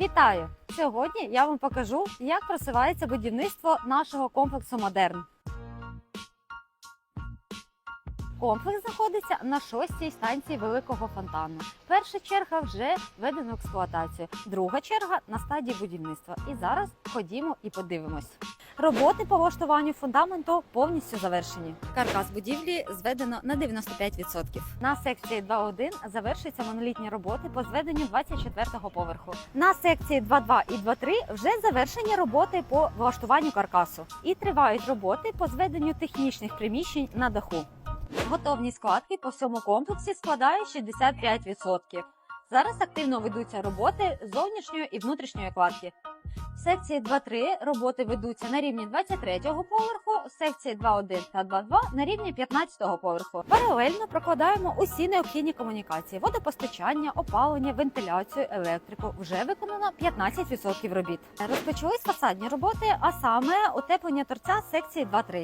Вітаю! Сьогодні я вам покажу, як просувається будівництво нашого комплексу Модерн. Комплекс знаходиться на шостій станції великого фонтану. Перша черга вже введена в експлуатацію, друга черга на стадії будівництва. І зараз ходімо і подивимось. Роботи по влаштуванню фундаменту повністю завершені. Каркас будівлі зведено на 95%. На секції 2.1 завершуються монолітні роботи по зведенню 24-го поверху. На секції 2.2 і 2.3 вже завершені роботи по влаштуванню каркасу і тривають роботи по зведенню технічних приміщень на даху. Готовність складки по всьому комплексі складає 65%. Зараз активно ведуться роботи зовнішньої і внутрішньої кладки. Секції 2.3 роботи ведуться на рівні 23-го поверху, секції 2.1 та 2.2 на рівні 15-го поверху. Паралельно прокладаємо усі необхідні комунікації: водопостачання, опалення, вентиляцію, електрику. Вже виконано 15% робіт. Розпочались фасадні роботи, а саме утеплення торця секції 2.3.